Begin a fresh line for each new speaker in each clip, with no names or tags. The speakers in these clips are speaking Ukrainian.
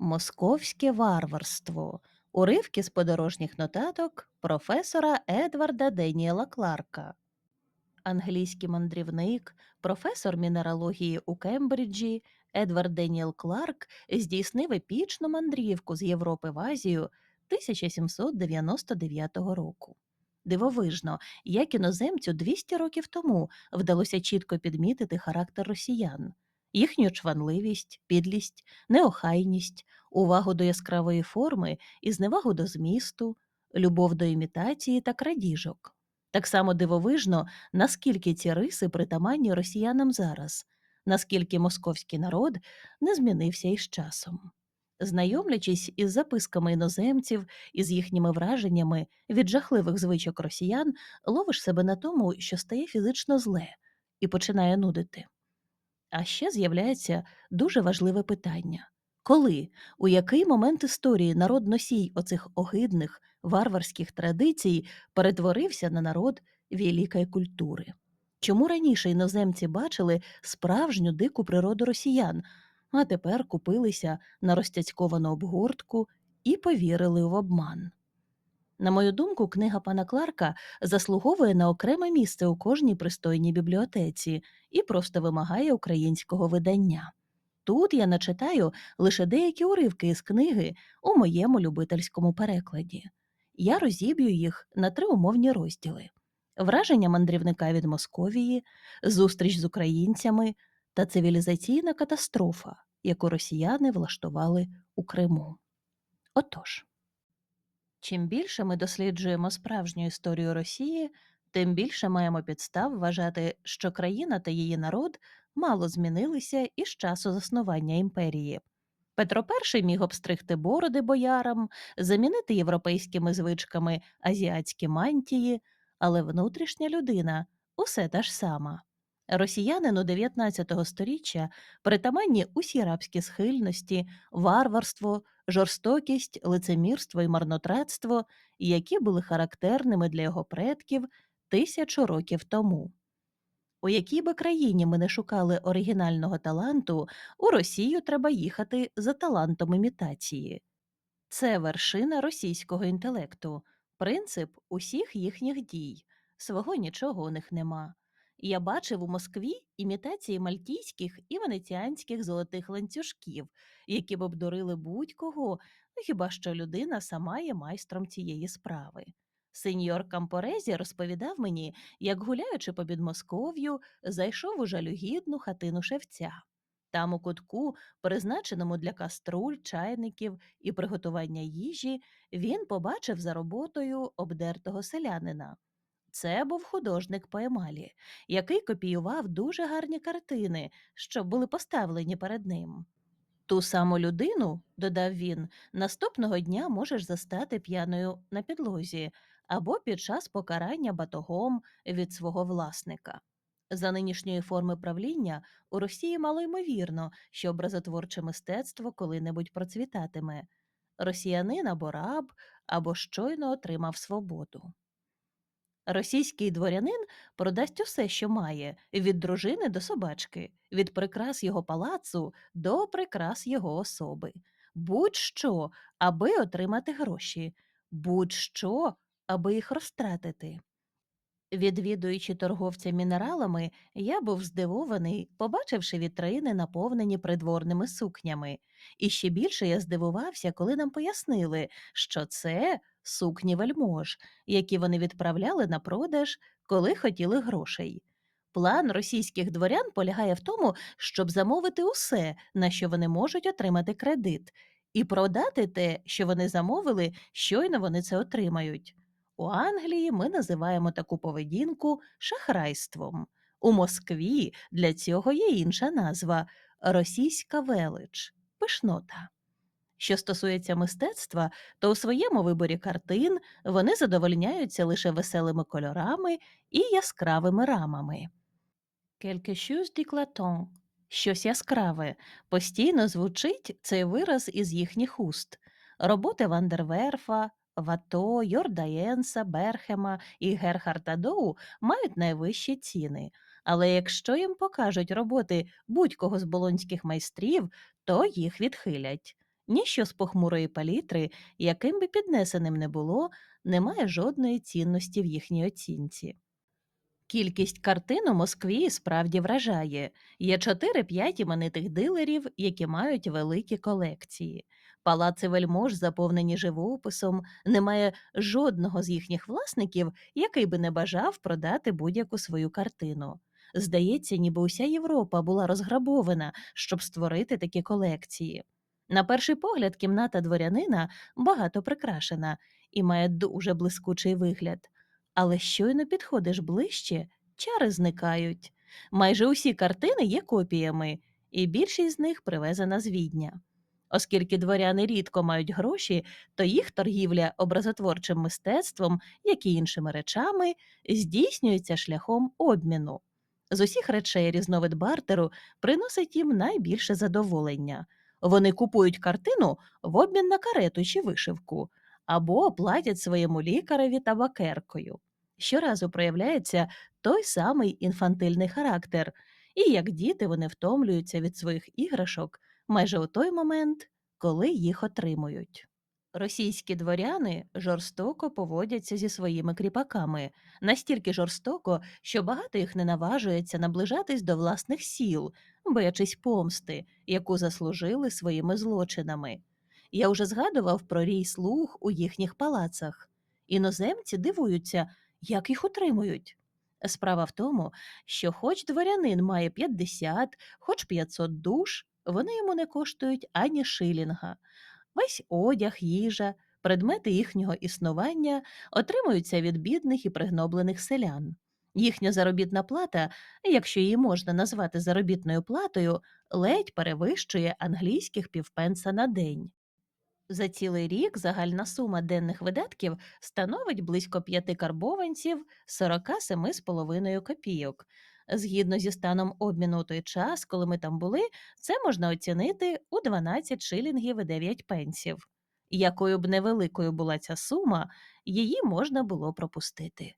Московське варварство. Уривки з подорожніх нотаток професора Едварда Деніела Кларка. Англійський мандрівник, професор мінералогії у Кембриджі Едвард Деніел Кларк здійснив епічну мандрівку з Європи в Азію 1799 року. Дивовижно, як іноземцю 200 років тому вдалося чітко підмітити характер росіян, їхню чванливість, підлість, неохайність, увагу до яскравої форми і зневагу до змісту, любов до імітації та крадіжок. Так само дивовижно, наскільки ці риси притаманні росіянам зараз, наскільки московський народ не змінився із часом. Знайомлячись із записками іноземців, із їхніми враженнями від жахливих звичок росіян, ловиш себе на тому, що стає фізично зле і починає нудити. А ще з'являється дуже важливе питання коли, у який момент історії народ носій оцих огидних варварських традицій перетворився на народ великої культури? Чому раніше іноземці бачили справжню дику природу росіян, а тепер купилися на розтяцьковану обгортку і повірили в обман? На мою думку, книга пана Кларка заслуговує на окреме місце у кожній пристойній бібліотеці і просто вимагає українського видання. Тут я начитаю лише деякі уривки із книги у моєму любительському перекладі. Я розіб'ю їх на три умовні розділи: враження мандрівника від Московії, зустріч з українцями та цивілізаційна катастрофа, яку росіяни влаштували у Криму. Отож. Чим більше ми досліджуємо справжню історію Росії, тим більше маємо підстав вважати, що країна та її народ мало змінилися із часу заснування імперії. Петро І міг обстригти бороди боярам, замінити європейськими звичками азіатські мантії, але внутрішня людина усе та ж сама. Росіянину 19 століття притаманні усі рабські схильності, варварство, жорстокість, лицемірство і марнотратство, які були характерними для його предків тисячу років тому. У якій би країні ми не шукали оригінального таланту, у Росію треба їхати за талантом імітації. Це вершина російського інтелекту, принцип усіх їхніх дій, свого нічого у них нема. Я бачив у Москві імітації мальтійських і венеціанських золотих ланцюжків, які б обдурили будь-кого, ну хіба що людина сама є майстром цієї справи. Сеньор Кампорезі розповідав мені, як, гуляючи по Підмосков'ю, зайшов у жалюгідну хатину шевця. Там, у кутку, призначеному для каструль, чайників і приготування їжі, він побачив за роботою обдертого селянина. Це був художник по емалі, який копіював дуже гарні картини, що були поставлені перед ним. Ту саму людину, додав він, наступного дня можеш застати п'яною на підлозі або під час покарання батогом від свого власника. За нинішньої форми правління у Росії мало ймовірно, що образотворче мистецтво коли-небудь процвітатиме росіянин або раб, або щойно отримав свободу. Російський дворянин продасть усе, що має, від дружини до собачки, від прикрас його палацу до прикрас його особи, будь-що, аби отримати гроші, будь-що, аби їх розтратити. Відвідуючи торговця мінералами, я був здивований, побачивши вітрини, наповнені придворними сукнями, і ще більше я здивувався, коли нам пояснили, що це сукні вельмож, які вони відправляли на продаж, коли хотіли грошей. План російських дворян полягає в тому, щоб замовити усе, на що вони можуть отримати кредит, і продати те, що вони замовили, щойно вони це отримають. У Англії ми називаємо таку поведінку шахрайством. У Москві для цього є інша назва російська велич, пишнота. Що стосується мистецтва, то у своєму виборі картин вони задовольняються лише веселими кольорами і яскравими рамами. Quelque chose d'éclatant – щось яскраве, постійно звучить цей вираз із їхніх уст. Роботи Вандерверфа, Вато, Йордаєнса, Берхема і Герхарда Доу мають найвищі ціни. Але якщо їм покажуть роботи будь-кого з болонських майстрів, то їх відхилять. Ніщо з похмурої палітри, яким би піднесеним не було, не має жодної цінності в їхній оцінці. Кількість картин у Москві справді вражає. Є 4-5 іменитих дилерів, які мають великі колекції. Палаци вельмож заповнені живописом, немає жодного з їхніх власників, який би не бажав продати будь-яку свою картину. Здається, ніби уся Європа була розграбована, щоб створити такі колекції. На перший погляд, кімната дворянина багато прикрашена і має дуже блискучий вигляд. Але щойно підходиш ближче, чари зникають. Майже усі картини є копіями, і більшість з них привезена з Відня. Оскільки дворяни рідко мають гроші, то їх торгівля образотворчим мистецтвом, як і іншими речами, здійснюється шляхом обміну. З усіх речей різновид бартеру приносить їм найбільше задоволення. Вони купують картину в обмін на карету чи вишивку або платять своєму лікареві табакеркою. Щоразу проявляється той самий інфантильний характер, і як діти вони втомлюються від своїх іграшок майже у той момент, коли їх отримують. Російські дворяни жорстоко поводяться зі своїми кріпаками, настільки жорстоко, що багато їх не наважується наближатись до власних сіл, боячись помсти, яку заслужили своїми злочинами. Я вже згадував про рій слуг у їхніх палацах. Іноземці дивуються, як їх утримують. Справа в тому, що хоч дворянин має 50, хоч 500 душ, вони йому не коштують ані шилінга. Весь одяг, їжа, предмети їхнього існування отримуються від бідних і пригноблених селян. Їхня заробітна плата, якщо її можна назвати заробітною платою, ледь перевищує англійських півпенса на день. За цілий рік загальна сума денних видатків становить близько 5 карбованців 47,5 копійок. Згідно зі станом обміну той час, коли ми там були, це можна оцінити у 12 шилінгів і 9 пенсів. Якою б невеликою була ця сума, її можна було пропустити.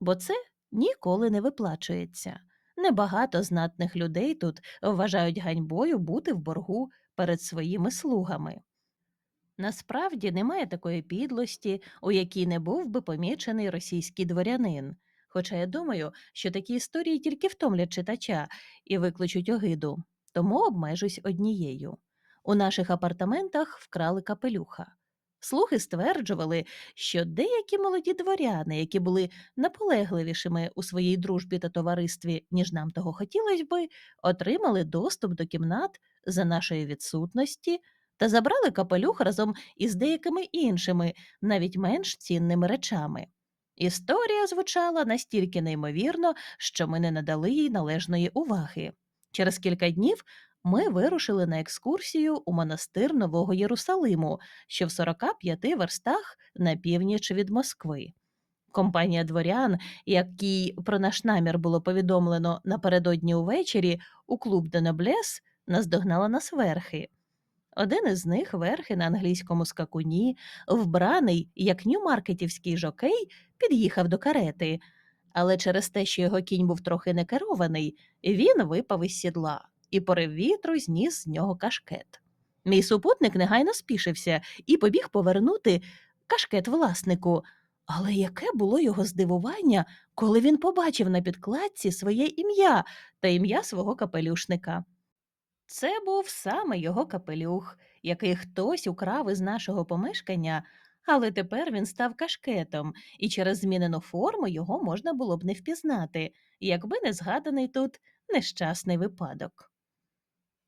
Бо це ніколи не виплачується. Небагато знатних людей тут вважають ганьбою бути в боргу перед своїми слугами. Насправді немає такої підлості, у якій не був би помічений російський дворянин. Хоча я думаю, що такі історії тільки втомлять читача і викличуть огиду, тому обмежусь однією. У наших апартаментах вкрали капелюха. Слуги стверджували, що деякі молоді дворяни, які були наполегливішими у своїй дружбі та товаристві, ніж нам того хотілося би, отримали доступ до кімнат за нашої відсутності та забрали капелюх разом із деякими іншими, навіть менш цінними речами. Історія звучала настільки неймовірно, що ми не надали їй належної уваги. Через кілька днів ми вирушили на екскурсію у монастир Нового Єрусалиму, що в 45 верстах на північ від Москви. Компанія дворян, якій про наш намір було повідомлено напередодні увечері, у клуб де Ноблес наздогнала нас верхи. Один із них, верхи на англійському скакуні, вбраний, як ньюмаркетівський жокей, під'їхав до карети, але через те, що його кінь був трохи некерований, він випав із сідла і порив вітру зніс з нього кашкет. Мій супутник негайно спішився і побіг повернути кашкет власнику. Але яке було його здивування, коли він побачив на підкладці своє ім'я та ім'я свого капелюшника. Це був саме його капелюх, який хтось украв із нашого помешкання, але тепер він став кашкетом, і через змінену форму його можна було б не впізнати, якби не згаданий тут нещасний випадок.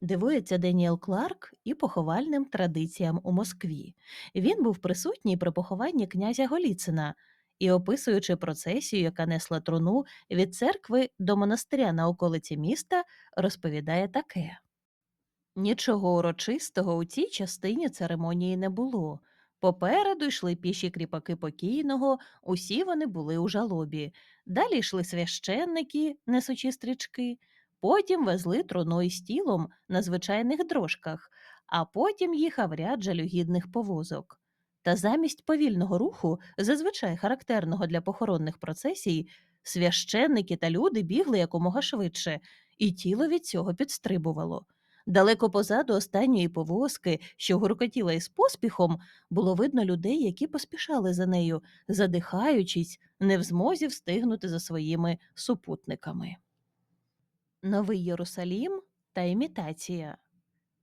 Дивується Деніел Кларк і поховальним традиціям у Москві. Він був присутній при похованні князя Голіцина і, описуючи процесію, яка несла труну від церкви до монастиря на околиці міста, розповідає таке. Нічого урочистого у цій частині церемонії не було. Попереду йшли піші кріпаки покійного, усі вони були у жалобі. Далі йшли священники, несучи стрічки, потім везли труну із тілом на звичайних дрожках, а потім їхав ряд жалюгідних повозок. Та замість повільного руху, зазвичай характерного для похоронних процесій, священники та люди бігли якомога швидше, і тіло від цього підстрибувало. Далеко позаду останньої повозки, що гуркотіла із поспіхом, було видно людей, які поспішали за нею, задихаючись, не в змозі встигнути за своїми супутниками. Новий Єрусалім та імітація.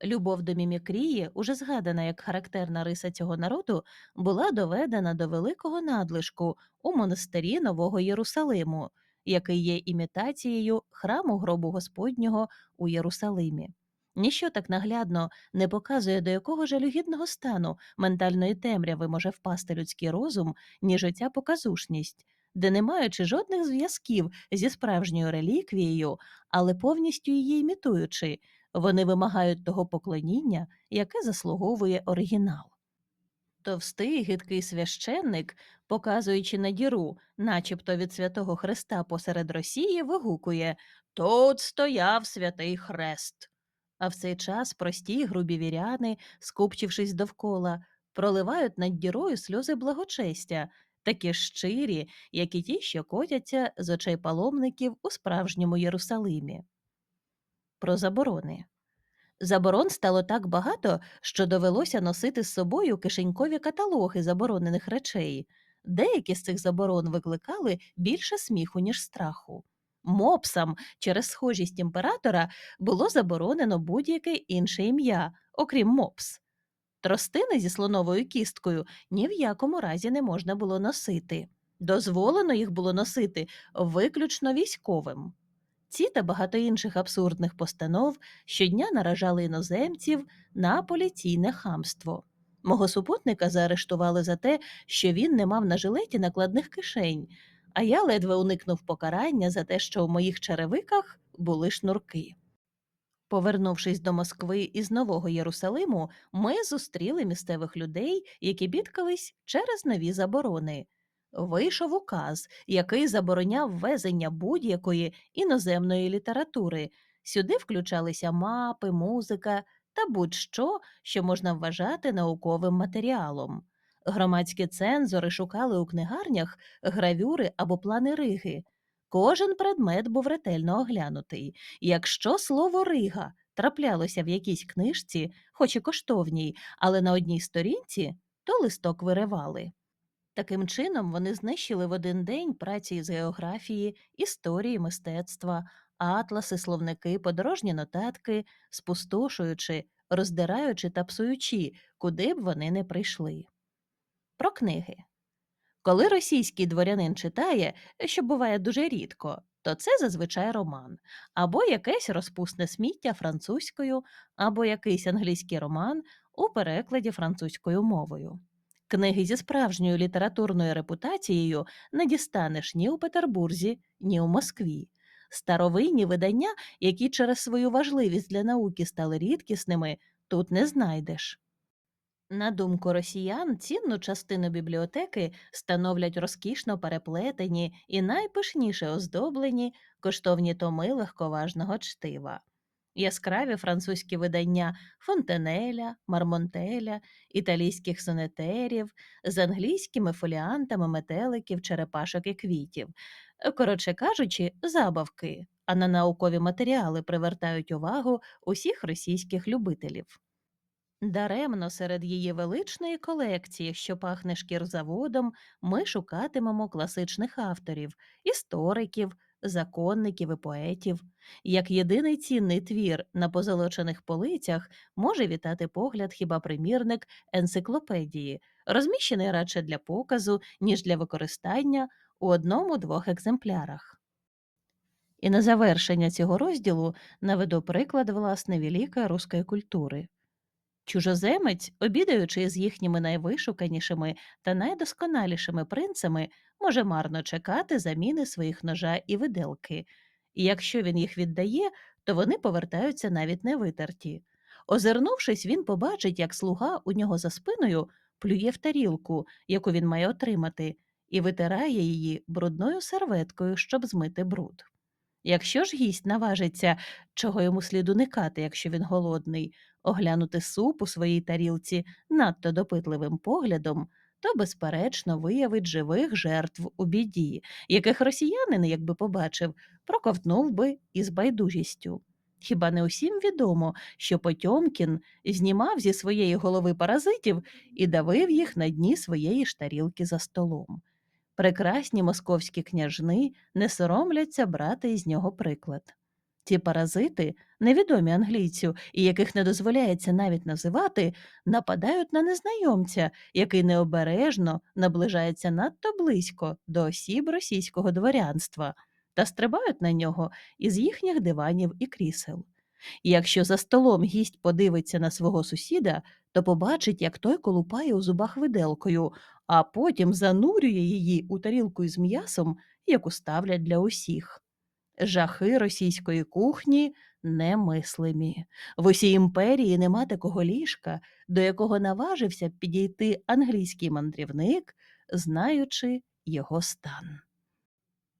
Любов до мімікрії, уже згадана як характерна риса цього народу, була доведена до великого надлишку у монастирі Нового Єрусалиму, який є імітацією храму гробу Господнього у Єрусалимі. Ніщо так наглядно не показує, до якого жалюгідного стану ментальної темряви може впасти людський розум, ніж оця показушність, де, не маючи жодних зв'язків зі справжньою реліквією, але повністю її імітуючи, вони вимагають того поклоніння, яке заслуговує оригінал. Товстий гидкий священник, показуючи на діру, начебто від святого Христа посеред Росії, вигукує Тут стояв святий хрест. А в цей час прості грубі віряни, скупчившись довкола, проливають над дірою сльози благочестя, такі щирі, як і ті, що котяться з очей паломників у справжньому Єрусалимі. Про заборони. Заборон стало так багато, що довелося носити з собою кишенькові каталоги заборонених речей. Деякі з цих заборон викликали більше сміху, ніж страху. Мопсам через схожість імператора було заборонено будь-яке інше ім'я, окрім мопс. Тростини зі слоновою кісткою ні в якому разі не можна було носити. Дозволено їх було носити виключно військовим. Ці та багато інших абсурдних постанов щодня наражали іноземців на поліційне хамство. Мого супутника заарештували за те, що він не мав на жилеті накладних кишень, а я ледве уникнув покарання за те, що в моїх черевиках були шнурки. Повернувшись до Москви із Нового Єрусалиму, ми зустріли місцевих людей, які бідкались через нові заборони. Вийшов указ, який забороняв ввезення будь-якої іноземної літератури. Сюди включалися мапи, музика та будь-що, що можна вважати науковим матеріалом. Громадські цензори шукали у книгарнях гравюри або плани Риги. Кожен предмет був ретельно оглянутий. Якщо слово Рига траплялося в якійсь книжці, хоч і коштовній, але на одній сторінці, то листок виривали. Таким чином, вони знищили в один день праці з географії, історії, мистецтва, атласи, словники, подорожні нотатки, спустошуючи, роздираючи та псуючи, куди б вони не прийшли. Про книги. Коли російський дворянин читає, що буває дуже рідко, то це зазвичай роман, або якесь розпусне сміття французькою, або якийсь англійський роман у перекладі французькою мовою. Книги зі справжньою літературною репутацією не дістанеш ні у Петербурзі, ні у Москві. Старовинні видання, які через свою важливість для науки стали рідкісними, тут не знайдеш. На думку росіян, цінну частину бібліотеки становлять розкішно переплетені і найпишніше оздоблені коштовні томи легковажного чтива. Яскраві французькі видання Фонтенеля, Мармонтеля, італійських сонетерів з англійськими фоліантами метеликів, черепашок і квітів. Коротше кажучи, забавки, а на наукові матеріали привертають увагу усіх російських любителів. Даремно серед її величної колекції, що пахне шкірзаводом, ми шукатимемо класичних авторів, істориків, законників і поетів. Як єдиний цінний твір на позолочених полицях може вітати погляд хіба примірник енциклопедії, розміщений радше для показу, ніж для використання у одному-двох екземплярах. І на завершення цього розділу наведу приклад власне великої руської культури. Чужоземець, обідаючи з їхніми найвишуканішими та найдосконалішими принцами, може марно чекати заміни своїх ножа і виделки, і якщо він їх віддає, то вони повертаються навіть не витерті. Озирнувшись, він побачить, як слуга у нього за спиною плює в тарілку, яку він має отримати, і витирає її брудною серветкою, щоб змити бруд. Якщо ж гість наважиться, чого йому слід уникати, якщо він голодний, оглянути суп у своїй тарілці надто допитливим поглядом, то, безперечно, виявить живих жертв у біді, яких росіянин, якби побачив, проковтнув би із байдужістю. Хіба не усім відомо, що Потьомкін знімав зі своєї голови паразитів і давив їх на дні своєї ж тарілки за столом? Прекрасні московські княжни не соромляться брати із нього приклад. Ці паразити, невідомі англійцю, і яких не дозволяється навіть називати, нападають на незнайомця, який необережно наближається надто близько до осіб російського дворянства, та стрибають на нього із їхніх диванів і крісел. Якщо за столом гість подивиться на свого сусіда, то побачить, як той колупає у зубах виделкою, а потім занурює її у тарілку із м'ясом, яку ставлять для усіх. Жахи російської кухні немислимі. В усій імперії нема такого ліжка, до якого наважився підійти англійський мандрівник, знаючи його стан.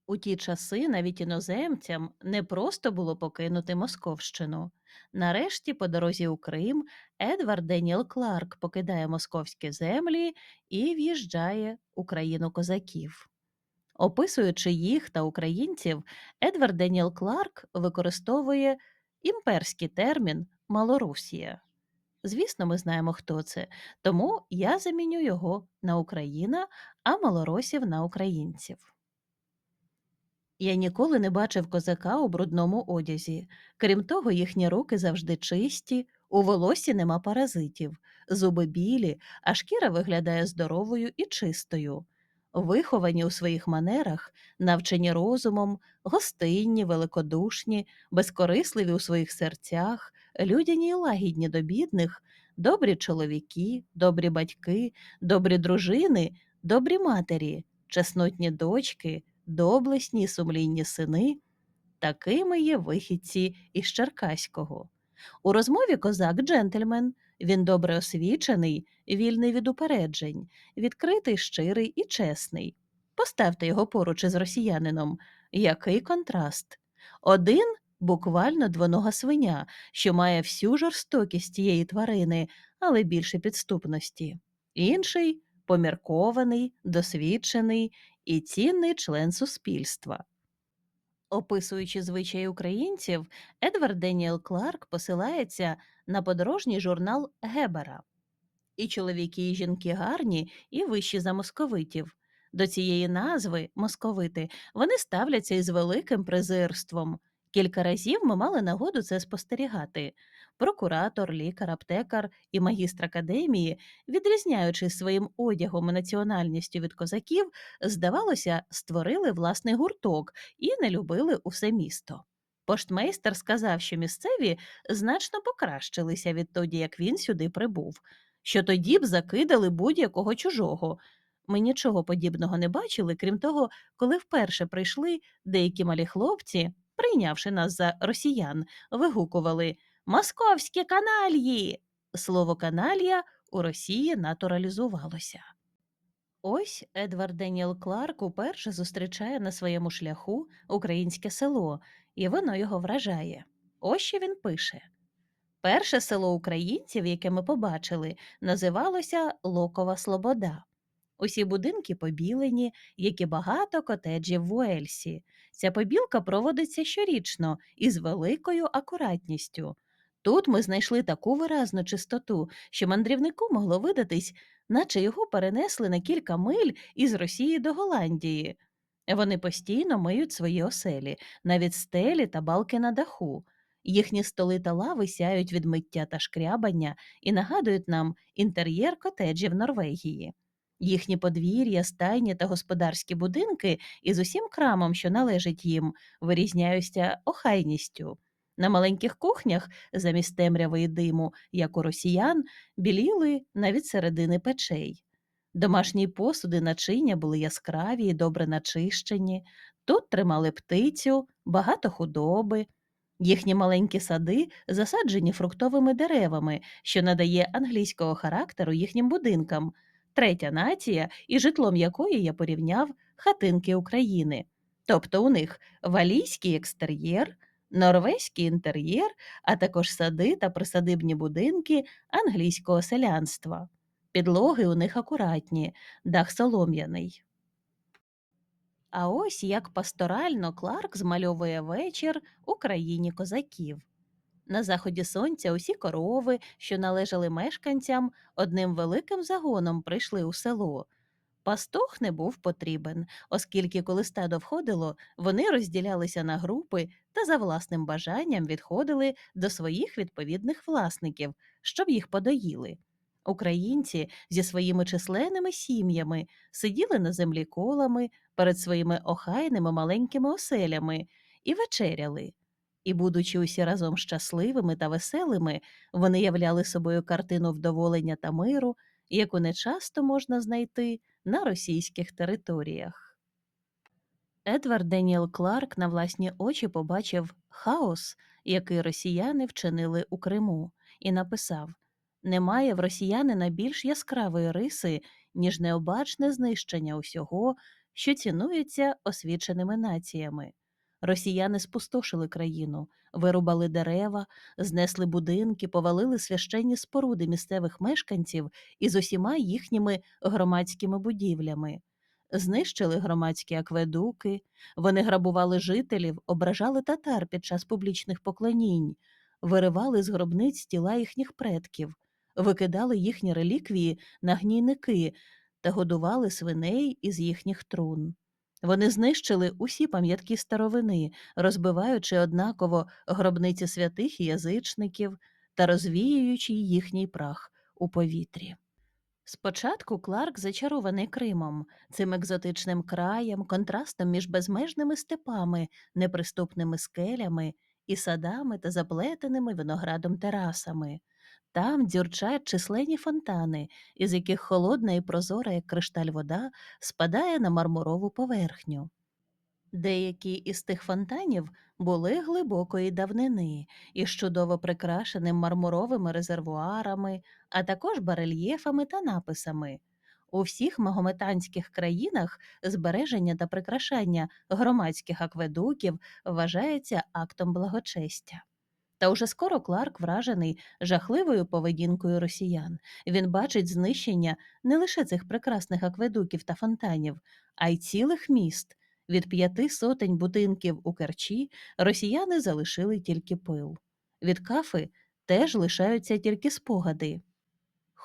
У ті часи навіть іноземцям не просто було покинути Московщину. Нарешті, по дорозі у Крим, Едвард Деніел Кларк покидає московські землі і в'їжджає у країну козаків. Описуючи їх та українців, Едвард Деніел Кларк використовує імперський термін Малорусія. Звісно, ми знаємо, хто це, тому я заміню його на Україна, а малоросів на українців. Я ніколи не бачив козака у брудному одязі. Крім того, їхні руки завжди чисті, у волосі нема паразитів, зуби білі, а шкіра виглядає здоровою і чистою. Виховані у своїх манерах, навчені розумом, гостинні, великодушні, безкорисливі у своїх серцях, людяні й лагідні до бідних, добрі чоловіки, добрі батьки, добрі дружини, добрі матері, чеснотні дочки, доблесні сумлінні сини, такими є вихідці із Черкаського. У розмові козак джентльмен, він добре освічений, вільний від упереджень, відкритий, щирий і чесний. Поставте його поруч із росіянином. Який контраст? Один буквально двонога свиня, що має всю жорстокість цієї тварини, але більше підступності. Інший поміркований, досвідчений і цінний член суспільства. Описуючи звичаї українців, Едвард Деніел Кларк посилається на подорожній журнал Гебера. І чоловіки, і жінки гарні, і вищі за московитів. До цієї назви московити вони ставляться із великим презирством. Кілька разів ми мали нагоду це спостерігати. Прокуратор, лікар, аптекар і магістр академії, відрізняючись своїм одягом і національністю від козаків, здавалося, створили власний гурток і не любили усе місто. Поштмейстер сказав, що місцеві значно покращилися відтоді, як він сюди прибув, що тоді б закидали будь-якого чужого. Ми нічого подібного не бачили, крім того, коли вперше прийшли деякі малі хлопці, прийнявши нас за росіян, вигукували Московські канальї. Слово каналья у Росії натуралізувалося. Ось Едвард Деніел Кларк уперше зустрічає на своєму шляху українське село, і воно його вражає. Ось що він пише. Перше село українців, яке ми побачили, називалося Локова Слобода. Усі будинки побілені, як і багато котеджів в Уельсі. Ця побілка проводиться щорічно із великою акуратністю. Тут ми знайшли таку виразну чистоту, що мандрівнику могло видатись, наче його перенесли на кілька миль із Росії до Голландії. Вони постійно миють свої оселі, навіть стелі та балки на даху. Їхні столи та лави сяють від миття та шкрябання і нагадують нам інтер'єр котеджів Норвегії. Їхні подвір'я, стайні та господарські будинки із усім крамом, що належить їм, вирізняються охайністю. На маленьких кухнях, замість темряви і диму, як у росіян, біліли навіть середини печей. Домашні посуди начиня були яскраві і добре начищені, тут тримали птицю, багато худоби. Їхні маленькі сади засаджені фруктовими деревами, що надає англійського характеру їхнім будинкам, третя нація, і житлом якої я порівняв хатинки України. Тобто у них валійський екстер'єр, норвезький інтер'єр, а також сади та присадибні будинки англійського селянства. Підлоги у них акуратні, дах солом'яний. А ось як пасторально Кларк змальовує вечір у країні козаків. На заході сонця усі корови, що належали мешканцям, одним великим загоном прийшли у село. Пастух не був потрібен, оскільки, коли стадо входило, вони розділялися на групи та за власним бажанням відходили до своїх відповідних власників, щоб їх подоїли. Українці зі своїми численними сім'ями сиділи на землі колами перед своїми охайними маленькими оселями і вечеряли. І, будучи усі разом щасливими та веселими, вони являли собою картину вдоволення та миру, яку нечасто можна знайти на російських територіях. Едвард Деніел Кларк на власні очі побачив хаос, який росіяни вчинили у Криму, і написав Немає в росіянина більш яскравої риси, ніж необачне знищення усього, що цінується освіченими націями. Росіяни спустошили країну, вирубали дерева, знесли будинки, повалили священні споруди місцевих мешканців із усіма їхніми громадськими будівлями, знищили громадські акведуки, вони грабували жителів, ображали татар під час публічних поклонінь, виривали з гробниць тіла їхніх предків, викидали їхні реліквії на гнійники та годували свиней із їхніх трун. Вони знищили усі пам'ятки старовини, розбиваючи однаково гробниці святих і язичників та розвіюючи їхній прах у повітрі. Спочатку Кларк зачарований Кримом, цим екзотичним краєм, контрастом між безмежними степами, неприступними скелями і садами та заплетеними виноградом терасами. Там дзюрчать численні фонтани, із яких холодна і прозора, як кришталь вода, спадає на мармурову поверхню. Деякі із тих фонтанів були глибокої давнини із чудово прикрашеним мармуровими резервуарами, а також барельєфами та написами. У всіх магометанських країнах збереження та прикрашання громадських акведуків вважається актом благочестя. Та уже скоро Кларк вражений жахливою поведінкою росіян. Він бачить знищення не лише цих прекрасних акведуків та фонтанів, а й цілих міст. Від п'яти сотень будинків у Керчі росіяни залишили тільки пил. Від кафи теж лишаються тільки спогади.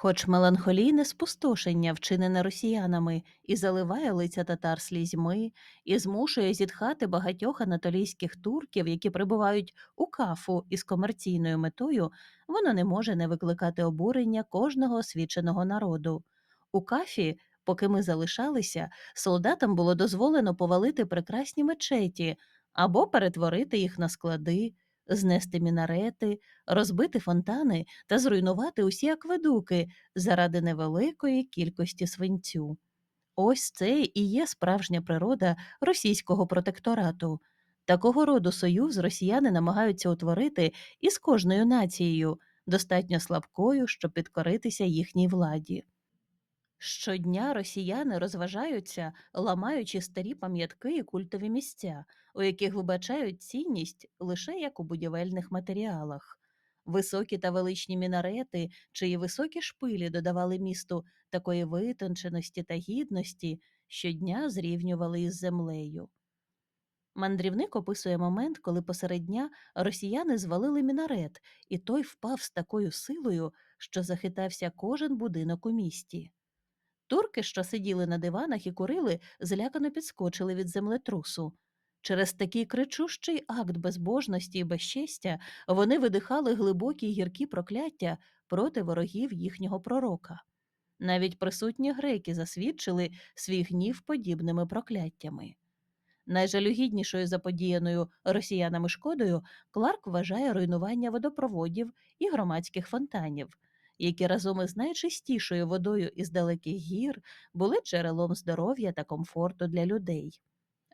Хоч меланхолійне спустошення, вчинене росіянами, і заливає лиця татар слізьми, і змушує зітхати багатьох анатолійських турків, які прибувають у кафу із комерційною метою, воно не може не викликати обурення кожного освіченого народу. У кафі, поки ми залишалися, солдатам було дозволено повалити прекрасні мечеті або перетворити їх на склади, знести мінарети, розбити фонтани та зруйнувати усі акведуки заради невеликої кількості свинцю. Ось це і є справжня природа російського протекторату. Такого роду союз росіяни намагаються утворити із кожною нацією, достатньо слабкою, щоб підкоритися їхній владі. Щодня росіяни розважаються, ламаючи старі пам'ятки і культові місця, у яких вибачають цінність лише як у будівельних матеріалах. Високі та величні мінарети, чиї високі шпилі додавали місту такої витонченості та гідності, щодня зрівнювали із землею. Мандрівник описує момент, коли посеред дня росіяни звалили мінарет, і той впав з такою силою, що захитався кожен будинок у місті. Турки, що сиділи на диванах і курили, злякано підскочили від землетрусу. Через такий кричущий акт безбожності і безчестя вони видихали глибокі гіркі прокляття проти ворогів їхнього пророка. Навіть присутні греки засвідчили свій гнів подібними прокляттями. Найжалюгіднішою заподіяною росіянами шкодою Кларк вважає руйнування водопроводів і громадських фонтанів які разом із найчистішою водою із далеких гір були джерелом здоров'я та комфорту для людей.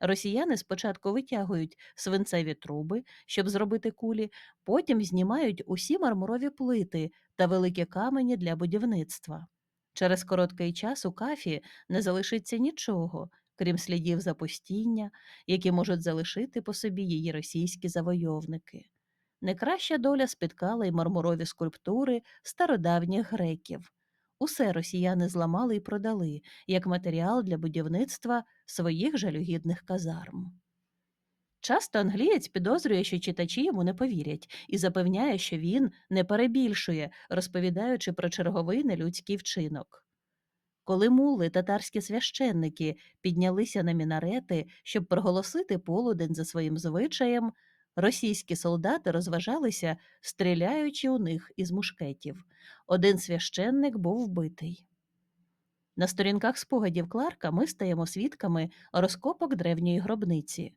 Росіяни спочатку витягують свинцеві труби, щоб зробити кулі, потім знімають усі мармурові плити та великі камені для будівництва. Через короткий час у кафі не залишиться нічого, крім слідів запустіння, які можуть залишити по собі її російські завойовники. Не доля спіткала й мармурові скульптури стародавніх греків. Усе росіяни зламали і продали як матеріал для будівництва своїх жалюгідних казарм. Часто англієць підозрює, що читачі йому не повірять, і запевняє, що він не перебільшує, розповідаючи про черговий нелюдський вчинок. Коли мули татарські священники піднялися на мінарети, щоб проголосити полудень за своїм звичаєм, російські солдати розважалися, стріляючи у них із мушкетів. Один священник був вбитий. На сторінках спогадів Кларка ми стаємо свідками розкопок древньої гробниці.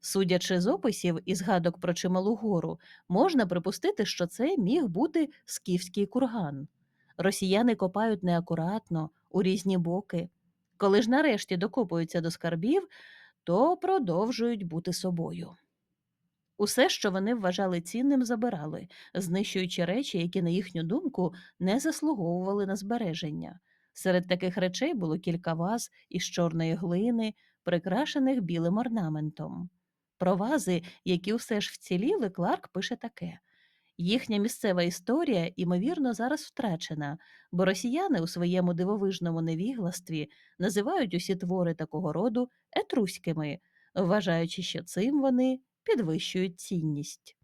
Судячи з описів і згадок про чималу гору, можна припустити, що це міг бути скіфський курган. Росіяни копають неакуратно, у різні боки. Коли ж нарешті докопуються до скарбів, то продовжують бути собою. Усе, що вони вважали цінним, забирали, знищуючи речі, які, на їхню думку, не заслуговували на збереження. Серед таких речей було кілька ваз із чорної глини, прикрашених білим орнаментом. Про вази, які все ж вціліли, Кларк пише таке. Їхня місцева історія, ймовірно, зараз втрачена, бо росіяни у своєму дивовижному невігластві називають усі твори такого роду етруськими, вважаючи, що цим вони підвищують цінність.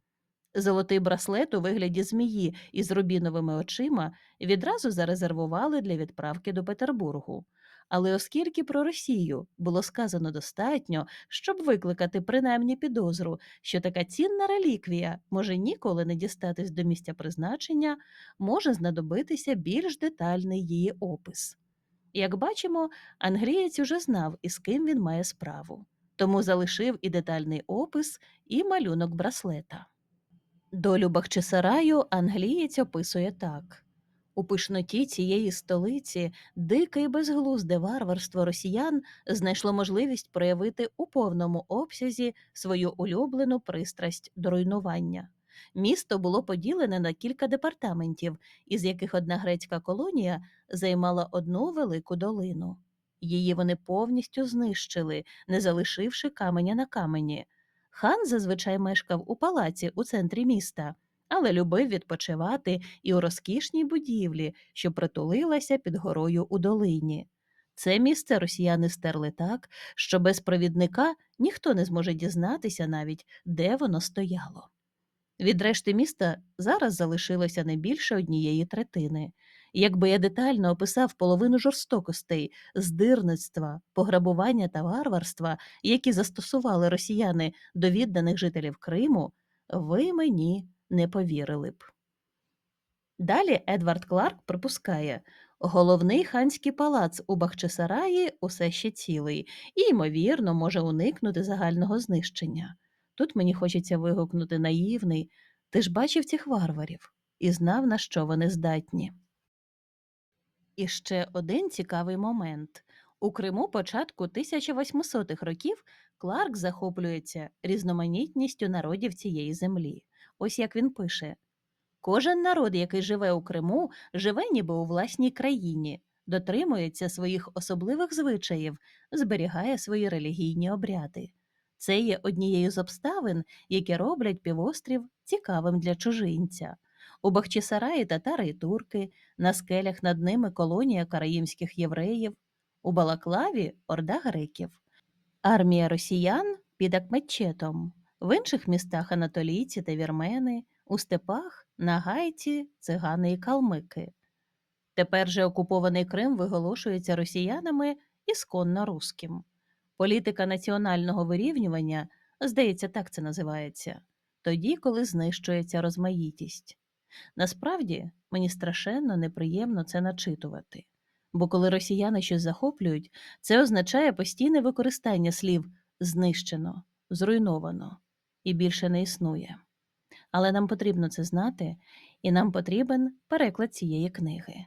Золотий браслет у вигляді змії із рубіновими очима відразу зарезервували для відправки до Петербургу. Але оскільки про Росію було сказано достатньо, щоб викликати принаймні підозру, що така цінна реліквія може ніколи не дістатись до місця призначення, може знадобитися більш детальний її опис. Як бачимо, англієць уже знав, із ким він має справу, тому залишив і детальний опис, і малюнок браслета. Долю Бахчисараю англієць описує так. У пишноті цієї столиці дике і безглузде варварство росіян знайшло можливість проявити у повному обсязі свою улюблену пристрасть до руйнування. Місто було поділене на кілька департаментів, із яких одна грецька колонія займала одну велику долину. Її вони повністю знищили, не залишивши каменя на камені. Хан зазвичай мешкав у палаці у центрі міста, але любив відпочивати і у розкішній будівлі, що притулилася під горою у долині. Це місце росіяни стерли так, що без провідника ніхто не зможе дізнатися навіть, де воно стояло. Від решти міста зараз залишилося не більше однієї третини. Якби я детально описав половину жорстокостей, здирництва, пограбування та варварства, які застосували росіяни до відданих жителів Криму, ви мені не повірили б. Далі Едвард Кларк припускає, головний ханський палац у Бахчисараї усе ще цілий і, ймовірно, може уникнути загального знищення. Тут мені хочеться вигукнути наївний ти ж бачив цих варварів і знав, на що вони здатні. І ще один цікавий момент. У Криму початку 1800-х років Кларк захоплюється різноманітністю народів цієї землі. Ось як він пише: кожен народ, який живе у Криму, живе ніби у власній країні, дотримується своїх особливих звичаїв, зберігає свої релігійні обряди. Це є однією з обставин, які роблять півострів цікавим для чужинця. У Бахчисараї татари і турки, на скелях над ними колонія караїмських євреїв, у Балаклаві орда греків, армія росіян під Акметчетом, в інших містах анатолійці та вірмени, у степах нагайці, цигани і калмики. Тепер же окупований Крим виголошується росіянами ісконно руським. Політика національного вирівнювання, здається, так це називається, тоді, коли знищується розмаїтість. Насправді мені страшенно неприємно це начитувати, бо коли росіяни щось захоплюють, це означає постійне використання слів знищено, зруйновано і більше не існує. Але нам потрібно це знати, і нам потрібен переклад цієї книги.